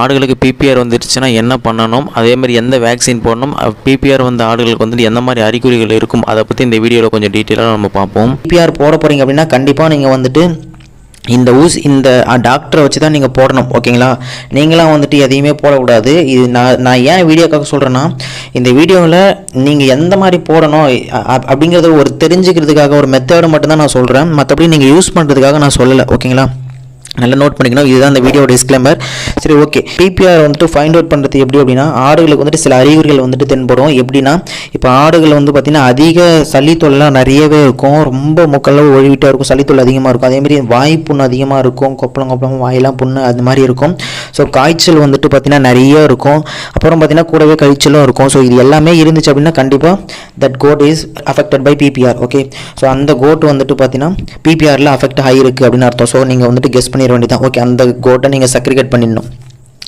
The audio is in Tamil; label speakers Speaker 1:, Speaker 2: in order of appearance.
Speaker 1: ஆடுகளுக்கு பிபிஆர் வந்துடுச்சுன்னா என்ன பண்ணணும்? அதே மாதிரி எந்த வேக்சின் போடணும்? பிபிஆர் வந்த ஆடுகளுக்கு வந்துட்டு எந்த மாதிரி அறிகுறிகள் இருக்கும்? அதை பற்றி இந்த வீடியோவில் கொஞ்சம் டீட்டெயிலாக நம்ம பார்ப்போம்.
Speaker 2: பிபிஆர் போட போகிறீங்க அப்படின்னா கண்டிப்பாக நீங்கள் வந்துட்டு இந்த ஊசி இந்த டாக்டரை வச்சு தான் நீங்கள் போடணும். ஓகேங்களா? நீங்களாம் வந்துட்டு எதையுமே போடக்கூடாது. இது நான் நான் ஏன் வீடியோக்காக சொல்கிறேன்னா இந்த வீடியோவில் நீங்கள் எந்த மாதிரி போடணும் அப்படிங்கிறத ஒரு தெரிஞ்சுக்கிறதுக்காக ஒரு மெத்தேடு மட்டும்தான் நான் சொல்கிறேன் மற்றபடி நீங்கள் யூஸ் பண்ணுறதுக்காக நான் சொல்லலை. ஓகேங்களா? நல்லா நோட் பண்ணிக்கணும். இதுதான் அந்த வீடியோ டிஸ்க்ளைமர் சரி ஓகே பிபிஆர் வந்துட்டு ஃபைண்ட் அவுட் பண்ணுறது எப்படி அப்படின்னா ஆடுகளுக்கு வந்துட்டு சில அறிகுறிகள் வந்துட்டு தென்படும். எப்படின்னா இப்போ ஆடுகள் வந்து பார்த்திங்கன்னா அதிக சளி நிறையவே இருக்கும். ரொம்ப மூக்கெல்லாம் ஒழிவிட்டாக இருக்கும். சளி அதிகமாக இருக்கும். அதேமாதிரி வாய் புண்ணு அதிகமாக இருக்கும். கொப்பளம் கொப்பளம் வாயெல்லாம் புண்ணு அது மாதிரி இருக்கும். ஸோ காய்ச்சல் வந்துட்டு பார்த்திங்கன்னா நிறைய இருக்கும். அப்புறம் பார்த்திங்கன்னா கூடவே கழிச்சலும் இருக்கும். ஸோ இது எல்லாமே இருந்துச்சு அப்படின்னா கண்டிப்பாக that code is affected by BPR okay so அந்த கோட் வந்துட்டு பார்த்திங்கன்னா பிபிஆரில் அஃபெக்ட் ஆகிருக்கு அப்படின்னு அர்த்தம். ஸோ நீங்கள் வந்துட்டு கெஸ் பண்ணிட வேண்டியதான் ஓகே அந்த கோட்டை நீங்கள் சக்ரிகேட் பண்ணிடணும்.